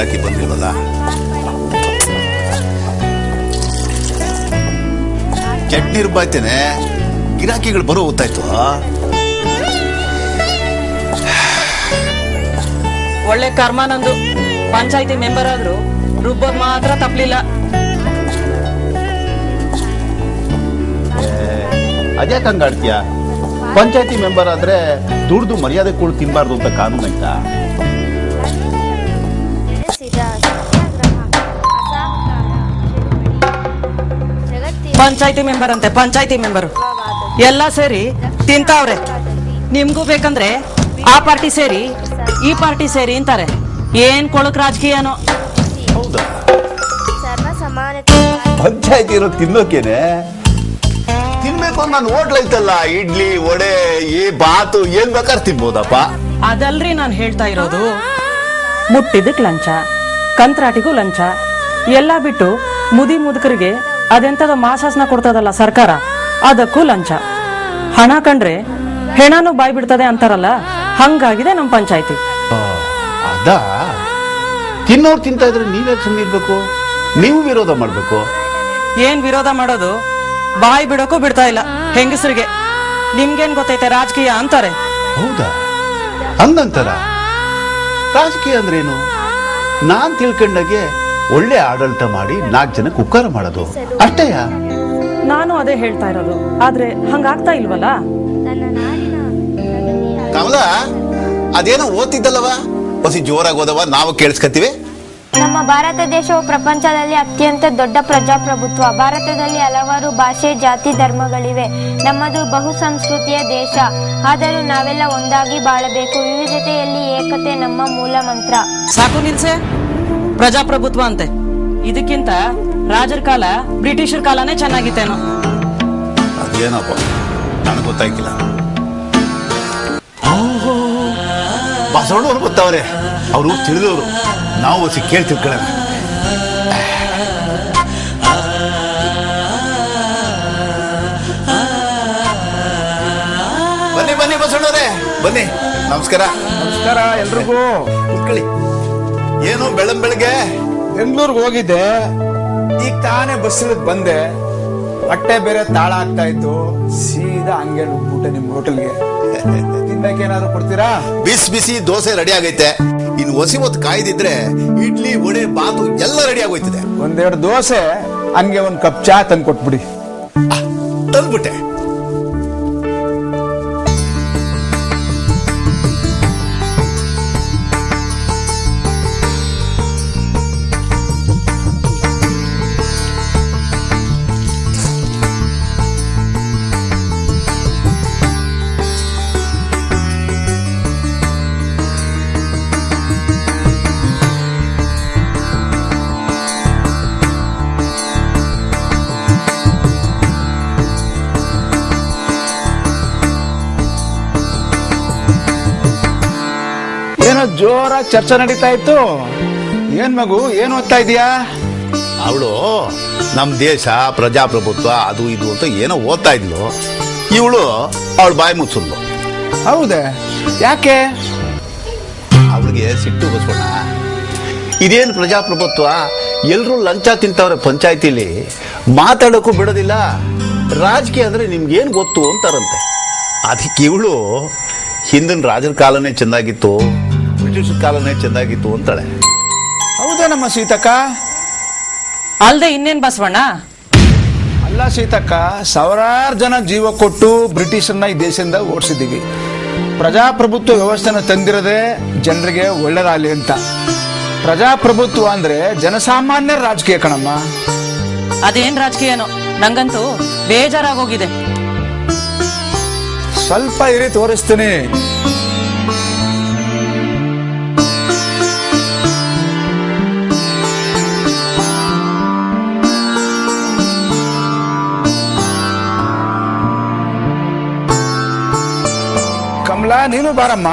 ಒಂದೇ ಬಂದಿರಲ್ಲ. ಗಿರಾಕಿ ಬಂದಿಲ್ವಲ್ಲ ಚಟ್ನಿ ಬಾಯ್ತೇನೆ ಗಿರಾಕಿಗಳು ಬರೋ ಗೊತ್ತಾಯ್ತು ಒಳ್ಳೆ ಕರ್ಮ ನಂದು. ಪಂಚಾಯತಿ ಮೆಂಬರ್ ಆದ್ರು ರುಬ್ಬೋದ್ ಮಾತ್ರ ತಪ್ಪಲಿಲ್ಲ ಅದ್ಯಾಕೆ ಹಂಗಾಡ್ತೀಯ? ಪಂಚಾಯತಿ ಮೆಂಬರ್ ಆದ್ರೆ ದುಡ್ದು ಮರ್ಯಾದೆ ಕೂಡ ತಿನ್ಬಾರ್ದು ಅಂತ ಕಾನೂನು ಆಯ್ತಾ ಪಂಚಾಯತಿ ಮೆಂಬರ್ ಅಂತೆ ಪಂಚಾಯತಿ ಮೆಂಬರ್ ಎಲ್ಲ ಸೇರಿ ತಿಂತಾವ್ರೆ. ನಿಮ್ಗೂ ಬೇಕಂದ್ರೆ ಆ ಪಾರ್ಟಿ ಸೇರಿ ಈ ಪಾರ್ಟಿ ಸೇರಿ ಅಂತಾರೆ. ಏನ್ ಕೊಳಕ್ ರಾಜಕೀಯನೋ? ಹೌದಾ. ಸರ್ವ ಸಮಾನತೆ ಪಂಚಾಯತಿ ಇರೋ ತಿನ್ನೋಕೇನೆ? ತಿನ್ಬೇಕು ಅಂತ ನಾನು ಹೋಟ್ಲ್ ಐತಲ್ಲ ಇಡ್ಲಿ ವಡೆ ಈ ಬಾತು ಏನ್ ಬೇಕಾದ್ರೆ ತಿನ್ಬೋದಪ್ಪ. ಅದಲ್ರಿ ನಾನು ಹೇಳ್ತಾ ಇರೋದು. ಮುಟ್ಟಿದಕ್ ಲಂಚ ಕಂತ್ರಾಟಿಗೂ ಲಂಚ. ಎಲ್ಲ ಬಿಟ್ಟು ಮುದಿ ಮುದುಕರಿಗೆ ಅದೆಂತದ ಮಾಸಾಸನ ಕೊಡ್ತದಲ್ಲ ಸರ್ಕಾರ? ಅದಕ್ಕೂ ಲಂಚ. ಹಣ ಕಂಡ್ರೆ ಹೆಣನು ಬಾಯ್ ಬಿಡ್ತದೆ ಅಂತಾರಲ್ಲ? ಹಂಗಾಗಿದೆ ನಮ್ ಪಂಚಾಯತಿ. ಅದ? ತಿನ್ನೋರು ತಿಂತಾ ಇದ್ರೆ ನೀವೇ ಸುಮ್ಮನಿರ್ಬೇಕು ನೀವು ವಿರೋಧ ಮಾಡ್ಬೇಕು. ಏನ್ ವಿರೋಧ ಮಾಡೋದು? ಬಾಯಿ ಬಿಡೋಕು ಬಿಡ್ತಾ ಇಲ್ಲ ಹೆಂಗಸರಿಗೆ. ನಿಮ್ಗೇನ್ ಗೊತ್ತೈತೆ ರಾಜಕೀಯ ಅಂತಾರೆ. ಹೌದಾ? ಹಂಗಂತಾರ ರಾಜಕೀಯ ಅಂದ್ರೇನು? ನಾನ್ ತಿಳ್ಕೊಂಡಾಗೆ ಒಳ್ಳೆ ಆಡಳಿತ ಮಾಡಿ ನಾಲ್ಕು ಜನಕ್ಕೆ ಉಪಕಾರ ಮಾಡೋದು. ಅಷ್ಟೇಯ ನಾನು ಅದೇ ಹೇಳ್ತಾ ಇರೋದು. ಆದ್ರೆ ಹಂಗಾಗ್ತಾ ಇಲ್ವಲ್ಲ? ಕಮಲ ಅದೇನೋ ಓದ್ತಿದ್ದಲ್ಲವ? ಹೊಸಿ ಜೋರಾಗಿ ಓದವ ನಾವು ಕೇಳಿಸ್ಕತ್ತೀವಿ. ನಮ್ಮ ಭಾರತ ದೇಶವು ಪ್ರಪಂಚದಲ್ಲಿ ಅತ್ಯಂತ ದೊಡ್ಡ ಪ್ರಜಾಪ್ರಭುತ್ವ. ಭಾರತದಲ್ಲಿ ಹಲವಾರು ಭಾಷೆ ಜಾತಿ ಧರ್ಮಗಳಿವೆ. ನಮ್ಮದು ಬಹು ಸಂಸ್ಕೃತಿಯ ದೇಶ. ಆದರೂ ನಾವೆಲ್ಲ ಒಂದಾಗಿ ಬಾಳಬೇಕು. ವಿವಿಧತೆಯಲ್ಲಿ ಏಕತೆ ನಮ್ಮ ಮೂಲ ಮಂತ್ರ. ಸಾಕು ನಿಲ್ಸೆ. ಪ್ರಜಾಪ್ರಭುತ್ವ ಅಂತೆ. ಇದಕ್ಕಿಂತ ರಾಜರ ಕಾಲ ಬ್ರಿಟಿಷರ ಕಾಲನೇ ಚೆನ್ನಾಗಿತ್ತೇನೋ. ಅದೇನಪ್ಪ? ನನಗೆ ಗೊತ್ತಾಯ್ಕಿಲ್ಲ. ಬಸವಣ್ಣವ್ರು ಗೊತ್ತವ್ರೆ. ಅವರು ತಿಳಿದವರು. ನಾವು ಹೊಸಿ ಕೇಳಿ ತಿಳ್ಕೊಳ್ಳೋಣ ಬನ್ನಿ ಬನ್ನಿ ಬಸವಣ್ಣವ್ರೆ. ಬನ್ನಿ. ನಮಸ್ಕಾರ. ನಮಸ್ಕಾರ ಎಲ್ರಿಗೂ. ಕೂತ್ಕೊಳ್ಳಿ. ಬೆಳಂ ಬೆಳಗ್ಗೆ ಬೆಂಗಳೂರಿಗೆ ಹೋಗಿದ್ದೆ. ಈಗ ತಾನೇ ಬಸ್ ಇಳಿದ್ ಬಂದೆ. ಹೊಟ್ಟೆ ಬೇರೆ ತಾಳ ಆಗ್ತಾ ಇತ್ತು. ಸೀದಾ ಹಂಗೆ ಬಿಟ್ಟೆ ನಿಮ್ ಹೋಟೆಲ್ಗೆ ತಿನ್ನಕ್ಕೆ ಏನಾದ್ರು ಕೊಡ್ತೀರಾ? ಬಿಸಿ ಬಿಸಿ ದೋಸೆ ರೆಡಿ ಆಗೈತೆ. ಇನ್ ಹೊಸಿ ಹೊತ್ತು ಕಾಯ್ದಿದ್ರೆ ಇಡ್ಲಿ ವಡೆ ಬಾತು ಎಲ್ಲ ರೆಡಿ ಆಗೋಯ್ತದೆ. ಒಂದೆರಡು ದೋಸೆ ಹಂಗೆ ಒಂದ್ ಕಪ್ ಚಾ ತಂದು ಕೊಟ್ಬಿಡಿ ತಂದ್ಬಿಟ್ಟೆ. ಏನೋ ಜೋರಾಗಿ ಚರ್ಚೆ ನಡೀತಾ ಇತ್ತು. ಏನ್ ಮಗು ಏನ್ ಓದ್ತಾ ಇದೀಯಾ? ಅವಳು ನಮ್ ದೇಶ ಪ್ರಜಾಪ್ರಭುತ್ವ ಅದು ಇದು ಅಂತ ಏನೋ ಓದ್ತಾ ಇದ್ಲು. ಇವಳು ಅವಳು ಬಾಯಿ ಮುಚ್ಚಿದ್ಲು. ಹೌದೇ? ಯಾಕೆ? ಅವಳಿಗೆ ಸಿಟ್ಟು ಬಸವಣ್ಣ ಇದೇನು ಪ್ರಜಾಪ್ರಭುತ್ವ? ಎಲ್ಲರೂ ಲಂಚ ತಿಂತವ್ರೆ ಪಂಚಾಯತಿಲಿ. ಮಾತಾಡೋಕ್ಕೂ ಬಿಡೋದಿಲ್ಲ. ರಾಜಕೀಯ ಅಂದ್ರೆ ನಿಮ್ಗೇನು ಗೊತ್ತು ಅಂತಾರಂತೆ. ಅದಕ್ಕೆ ಇವಳು ಹಿಂದಿನ ರಾಜರ ಕಾಲನೇ ಚೆಂದಾಗಿತ್ತು ಬ್ರಿಟಿಷ್ ಕಾಲನೇ ಚೆನ್ನಾಗಿತ್ತು ಅಂತಾಳೆ. ಹೌದಾ ನಮ್ಮ ಸೀತಕ್ಕ? ಅಲ್ದೆ ಇನ್ನೇನ್ ಬಸವಣ್ಣ? ಅಲ್ಲ ಸೀತಕ್ಕ ಸಾವಿರಾರು ಜನ ಜೀವ ಕೊಟ್ಟು ಬ್ರಿಟಿಷರನ್ನ ಈ ದೇಶದಿಂದ ಓಡಿಸಿದ್ದೀವಿ. ಪ್ರಜಾಪ್ರಭುತ್ವ ವ್ಯವಸ್ಥೆನ ತಂದಿರದೆ ಜನರಿಗೆ ಒಳ್ಳೇದಾಗಲಿ ಅಂತ. ಪ್ರಜಾಪ್ರಭುತ್ವ ಅಂದ್ರೆ ಜನಸಾಮಾನ್ಯ ರಾಜಕೀಯ ಕಣಮ್ಮ. ಅದೇನ್ ರಾಜಕೀಯನೋ? ನಂಗಂತೂ ಬೇಜಾರಾಗೋಗಿದೆ. ಸ್ವಲ್ಪ ಇರಿ ತೋರಿಸ್ತೀನಿ. ನೀನು ಬಾರಮ್ಮ.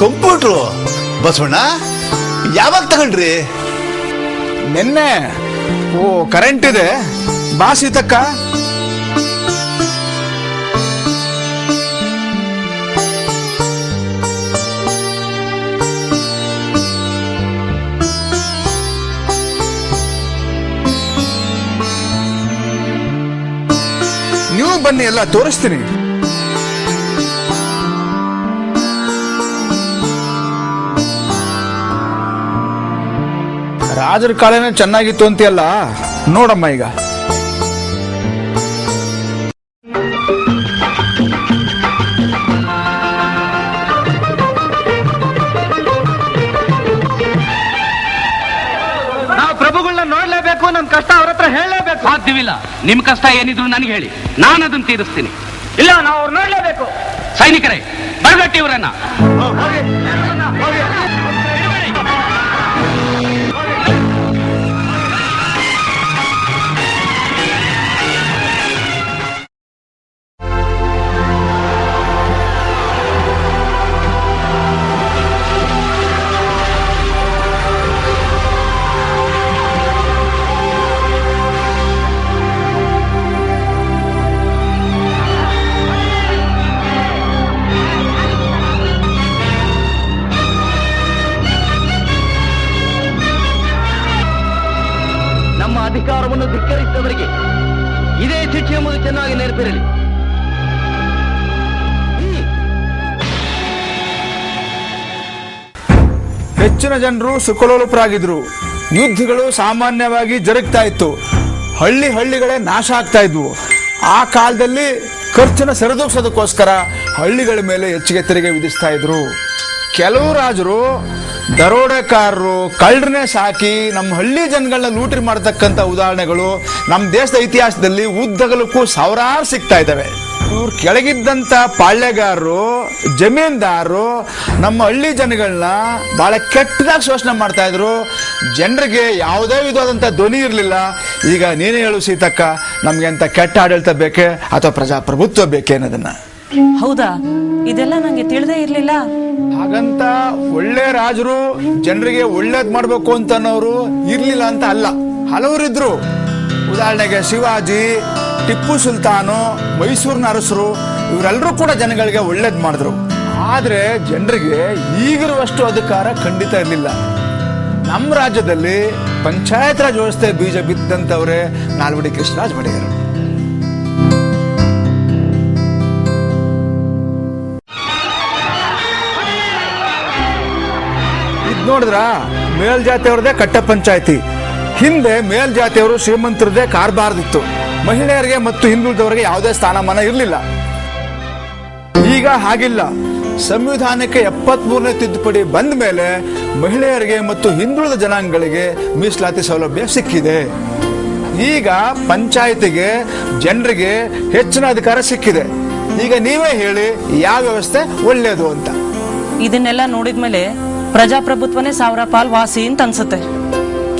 ಕಂಪ್ಯೂಟ್ರು. ಬಸವಣ್ಣ ಯಾವಾಗ ತಗೊಂಡ್ರಿ? ನಿನ್ನೆ ಓ ಕರೆಂಟ್ ಇದೆ. ಬಾ ಸೀತಕ್ಕ. ನೀವು ಬನ್ನಿ ಎಲ್ಲ ತೋರಿಸ್ತೀನಿ. ರಾಜರ ಕಾಲನೇ ಚೆನ್ನಾಗಿತ್ತು ಅಂತೀಯಲ್ಲ? ನೋಡಮ್ಮ ಈಗ. ನಾವು ಪ್ರಭುಗಳನ್ನ ನೋಡ್ಲೇಬೇಕು ನಮ್ ಕಷ್ಟ ಅವ್ರ ಹತ್ರ ಹೇಳಲೇಬೇಕು. ಸಾಧ್ಯವಿಲ್ಲ. ನಿಮ್ ಕಷ್ಟ ಏನಿದ್ರು ನನಗೆ ಹೇಳಿ. ನಾನು ಅದನ್ನ ತೀರಿಸ್ತೀನಿ. ಇಲ್ಲ ನಾವು ಅವ್ರು ನೋಡ್ಲೇಬೇಕು. ಸೈನಿಕರೇ ಬರಗಟ್ಟಿ ಇವರನ್ನ. ನೆನಪಿರಲಿ ಹೆಚ್ಚಿನ ಜನರು ಸುಖಲೋಲುಪರಾಗಿದ್ರು. ಯುದ್ಧಗಳು ಸಾಮಾನ್ಯವಾಗಿ ಜರುಗ್ತಾ ಇತ್ತು. ಹಳ್ಳಿ ಹಳ್ಳಿಗಳೇ ನಾಶ ಆಗ್ತಾ ಇದ್ವು. ಆ ಕಾಲದಲ್ಲಿ ಖರ್ಚಿನ ಸರಿದೂಗಿಸೋದಕ್ಕೋಸ್ಕರ ಹಳ್ಳಿಗಳ ಮೇಲೆ ಹೆಚ್ಚಿಗೆ ತೆರಿಗೆ ವಿಧಿಸ್ತಾ ಇದ್ರು. ಕೆಲವು ರಾಜರು ದರೋಡೆಕಾರರು ಕಳ್ಳರನ್ನೇ ಸಾಕಿ ನಮ್ಮ ಹಳ್ಳಿ ಜನಗಳನ್ನ ಲೂಟಿ ಮಾಡತಕ್ಕಂಥ ಉದಾಹರಣೆಗಳು ನಮ್ಮ ದೇಶದ ಇತಿಹಾಸದಲ್ಲಿ ಉದ್ದಗಲಕ್ಕೂ ಸಾವಿರಾರು ಸಿಗ್ತಾ ಇದ್ದಾವೆ. ಇವ್ರು ಕೆಳಗಿದ್ದಂತ ಪಾಳ್ಯಗಾರರು, ಜಮೀನ್ದಾರರು, ನಮ್ಮ ಹಳ್ಳಿ ಜನಗಳನ್ನ ಬಹಳ ಕೆಟ್ಟದಾಗಿ ಶೋಷಣೆ ಮಾಡ್ತಾ ಇದ್ರು. ಜನರಿಗೆ ಯಾವುದೇ ವಿಧವಾದಂಥ ಧ್ವನಿ ಇರಲಿಲ್ಲ. ಈಗ ನೀನೇ ಹೇಳು ಸೀತಕ್ಕ, ನಮ್ಗೆ ಅಂತ ಕೆಟ್ಟ ಆಡಳಿತ ಬೇಕೆ ಅಥವಾ ಪ್ರಜಾಪ್ರಭುತ್ವ ಬೇಕೆ ಅನ್ನೋದನ್ನ? ಹೌದಾ? ಇದೆಲ್ಲ ನಂಗೆ ತಿಳಿದೇ ಇರ್ಲಿಲ್ಲ. ಹಾಗಂತ ಒಳ್ಳೆ ರಾಜರು ಜನರಿಗೆ ಒಳ್ಳೇದ್ ಮಾಡ್ಬೇಕು ಅಂತ ಅನ್ನೋರು ಇರ್ಲಿಲ್ಲ ಅಂತ ಅಲ್ಲ. ಹಲವರಿದ್ರು. ಉದಾಹರಣೆಗೆ ಶಿವಾಜಿ, ಟಿಪ್ಪು ಸುಲ್ತಾನು, ಮೈಸೂರಿನ ಅರಸರು ಇವರೆಲ್ಲರೂ ಕೂಡ ಜನಗಳಿಗೆ ಒಳ್ಳೇದ್ ಮಾಡಿದ್ರು. ಆದ್ರೆ ಜನರಿಗೆ ಈಗಿರುವಷ್ಟು ಅಧಿಕಾರ ಖಂಡಿತ ಇರಲಿಲ್ಲ. ನಮ್ಮ ರಾಜ್ಯದಲ್ಲಿ ಪಂಚಾಯತ್ ರಾಜ್ ವ್ಯವಸ್ಥೆ ಬೀಜ ಬಿದ್ದಂಥವರೇ ನಾಲ್ವಡಿ ಕೃಷ್ಣರಾಜ್ ಒಡೆಯರು. ನೋಡಿದ್ರ? ಮೇಲ್ಜಾತಿಯವ್ರದೇ ಕಟ್ಟ ಪಂಚಾಯತಿ. ಹಿಂದೆ ಮೇಲ್ಜಾತಿಯವರು ಶ್ರೀಮಂತರದೇ ಕಾರ್ಬಾರ್ದಿತ್ತು. ಮಹಿಳೆಯರಿಗೆ ಮತ್ತು ಹಿಂದುಳಿದವರಿಗೆ ಯಾವುದೇ ಸ್ಥಾನಮಾನ ಇರಲಿಲ್ಲ. ಈಗ ಹಾಗಿಲ್ಲ. ಸಂವಿಧಾನಕ್ಕೆ ಎಪ್ಪತ್ತ್ ಮೂರನೇ ತಿದ್ದುಪಡಿ ಬಂದ ಮೇಲೆ ಮಹಿಳೆಯರಿಗೆ ಮತ್ತು ಹಿಂದುಳಿದ ಜನಾಂಗಗಳಿಗೆ ಮೀಸಲಾತಿ ಸೌಲಭ್ಯ ಸಿಕ್ಕಿದೆ. ಈಗ ಪಂಚಾಯತಿಗೆ ಜನರಿಗೆ ಹೆಚ್ಚಿನ ಅಧಿಕಾರ ಸಿಕ್ಕಿದೆ. ಈಗ ನೀವೇ ಹೇಳಿ, ಯಾವ ವ್ಯವಸ್ಥೆ ಒಳ್ಳೆಯದು ಅಂತ. ಇದನ್ನೆಲ್ಲ ನೋಡಿದ್ಮೇಲೆ ಪ್ರಜಾಪ್ರಭುತ್ವನೇ ಸಾವಿರ ಪಾಲ್ ವಾಸಿ ಅಂತ ಅನ್ಸುತ್ತೆ.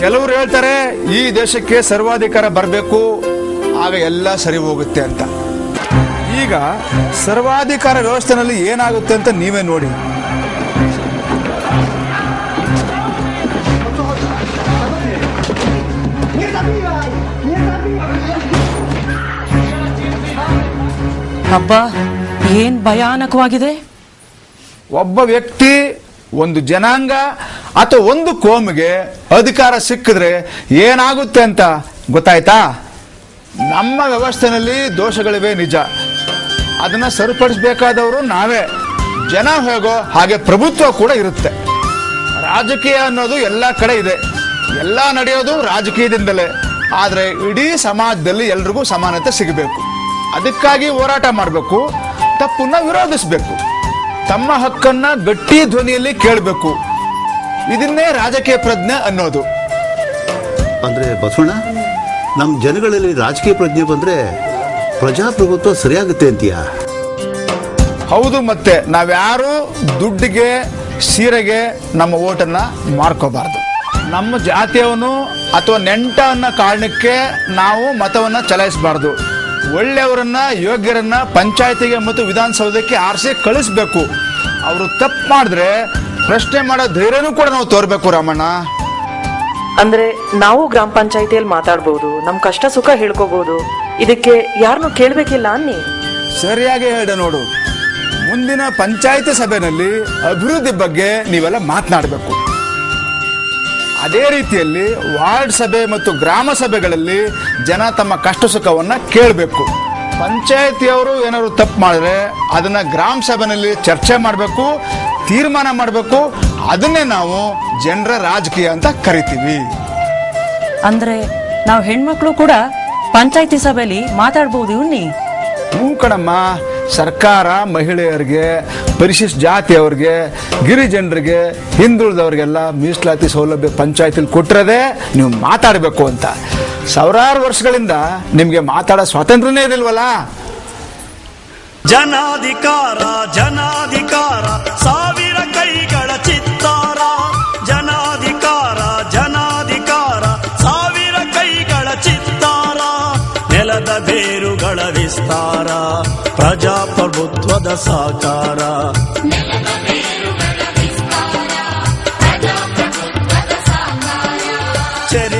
ಕೆಲವರು ಹೇಳ್ತಾರೆ ಈ ದೇಶಕ್ಕೆ ಸರ್ವಾಧಿಕಾರ ಬರಬೇಕು ಆಗ ಎಲ್ಲ ಸರಿ ಹೋಗುತ್ತೆ ಅಂತ. ಈಗ ಸರ್ವಾಧಿಕಾರ ವ್ಯವಸ್ಥೆನಲ್ಲಿ ಏನಾಗುತ್ತೆ ಅಂತ ನೀವೇ ನೋಡಿ. ಹಬ್ಬ ಏನ್ ಭಯಾನಕವಾಗಿದೆ? ಒಬ್ಬ ವ್ಯಕ್ತಿ ಒಂದು ಜನಾಂಗ ಅಥವಾ ಒಂದು ಕೋಮಿಗೆ ಅಧಿಕಾರ ಸಿಕ್ಕಿದ್ರೆ ಏನಾಗುತ್ತೆ ಅಂತ ಗೊತ್ತಾಯ್ತಾ? ನಮ್ಮ ವ್ಯವಸ್ಥೆನಲ್ಲಿ ದೋಷಗಳಿವೆ ನಿಜ. ಅದನ್ನ ಸರಿಪಡಿಸಬೇಕಾದವರು ನಾವೇ. ಜನ ಹೇಗೋ ಹಾಗೆ ಪ್ರಭುತ್ವ ಕೂಡ ಇರುತ್ತೆ. ರಾಜಕೀಯ ಅನ್ನೋದು ಎಲ್ಲ ಕಡೆ ಇದೆ. ಎಲ್ಲ ನಡೆಯೋದು ರಾಜಕೀಯದಿಂದಲೇ. ಆದರೆ ಇಡೀ ಸಮಾಜದಲ್ಲಿ ಎಲ್ರಿಗೂ ಸಮಾನತೆ ಸಿಗಬೇಕು. ಅದಕ್ಕಾಗಿ ಹೋರಾಟ ಮಾಡಬೇಕು. ತಪ್ಪನ್ನ ವಿರೋಧಿಸಬೇಕು. ತಮ್ಮ ಹಕ್ಕನ್ನ ಗಟ್ಟಿ ಧ್ವನಿಯಲ್ಲಿ ಕೇಳಬೇಕು. ಇದನ್ನೇ ರಾಜಕೀಯ ಪ್ರಜ್ಞೆ ಅನ್ನೋದು. ಅಂದ್ರೆ ಬಸವಣ್ಣ ನಮ್ಮ ಜನಗಳಲ್ಲಿ ರಾಜಕೀಯ ಪ್ರಜ್ಞೆ ಬಂದ್ರೆ ಪ್ರಜಾಪ್ರಭುತ್ವ ಸರಿಯಾಗುತ್ತೆ ಅಂತೀಯ? ಹೌದು ಮತ್ತೆ ನಾವ್ಯಾರು ದುಡ್ಡಿಗೆ ಸೀರೆಗೆ ನಮ್ಮ ಓಟನ್ನ ಮಾರ್ಕೋಬಾರ್ದು. ನಮ್ಮ ಜಾತಿಯವನು ಅಥವಾ ನೆಂಟ ಅನ್ನೋ ಕಾರಣಕ್ಕೆ ನಾವು ಮತವನ್ನ ಚಲಾಯಿಸಬಾರ್ದು. ಒಳ್ಳೆಯವರನ್ನ ಯೋಗ್ಯರನ್ನ ಪಂಚಾಯತಿಗೆ ಮತ್ತು ವಿಧಾನಸೌಧಕ್ಕೆ ಆರಿಸಿ ಕಳಿಸ್ಬೇಕು. ಅವರು ತಪ್ಪು ಮಾಡಿದ್ರೆ ಪ್ರಶ್ನೆ ಮಾಡೋ ಧೈರ್ಯನೂ ಕೂಡ ನಾವು ತೋರ್ಬೇಕು ರಾಮಣ್ಣ. ಅಂದ್ರೆ ನಾವು ಗ್ರಾಮ ಪಂಚಾಯತಿಯಲ್ಲಿ ಮಾತಾಡ್ಬೋದು ನಮ್ ಕಷ್ಟ ಸುಖ ಹೇಳ್ಕೋಬಹುದು ಇದಕ್ಕೆ ಯಾರನ್ನು ಕೇಳಬೇಕಿಲ್ಲ ಅನ್ನಿ. ಸರಿಯಾಗಿ ಹೇಳ ನೋಡು. ಮುಂದಿನ ಪಂಚಾಯತಿ ಸಭೆನಲ್ಲಿ ಅಭಿವೃದ್ಧಿ ಬಗ್ಗೆ ನೀವೆಲ್ಲ ಮಾತನಾಡಬೇಕು. ಅದೇ ರೀತಿಯಲ್ಲಿ ವಾರ್ಡ್ ಸಭೆ ಮತ್ತು ಗ್ರಾಮ ಸಭೆಗಳಲ್ಲಿ ಜನ ತಮ್ಮ ಕಷ್ಟ ಸುಖವನ್ನು ಕೇಳಬೇಕು. ಪಂಚಾಯತಿಯವರು ಏನಾದ್ರು ತಪ್ಪು ಮಾಡಿದ್ರೆ ಅದನ್ನು ಗ್ರಾಮ ಸಭೆಯಲ್ಲಿ ಚರ್ಚೆ ಮಾಡಬೇಕು ತೀರ್ಮಾನ ಮಾಡಬೇಕು. ಅದನ್ನೇ ನಾವು ಜನರ ರಾಜಕೀಯ ಅಂತ ಕರಿತೀವಿ. ಅಂದರೆ ನಾವು ಹೆಣ್ಮಕ್ಳು ಕೂಡ ಪಂಚಾಯತಿ ಸಭೆಯಲ್ಲಿ ಮಾತಾಡ್ಬೋದು ಇವ್ನಿ ಹ್ಞೂ ಕಣಮ್ಮ. ಸರ್ಕಾರ ಮಹಿಳೆಯರಿಗೆ ಪರಿಶಿಷ್ಟ ಜಾತಿಯವ್ರಿಗೆ ಗಿರಿಜನರಿಗೆ, ಹಿಂದುಳಿದವ್ರಿಗೆಲ್ಲ ಮೀಸಲಾತಿ ಸೌಲಭ್ಯ ಪಂಚಾಯತಿಲಿ ಕೊಟ್ಟಿರೋದೇ ನೀವು ಮಾತಾಡಬೇಕು ಅಂತ. ಸಾವಿರಾರು ವರ್ಷಗಳಿಂದ ನಿಮಗೆ ಮಾತಾಡೋ ಸ್ವಾತಂತ್ರ್ಯನೇ ಇರಲ್ವಲ್ಲ ಜನಾಧಿಕಾರ ಜನಾಧಿಕಾರ సహకార చరి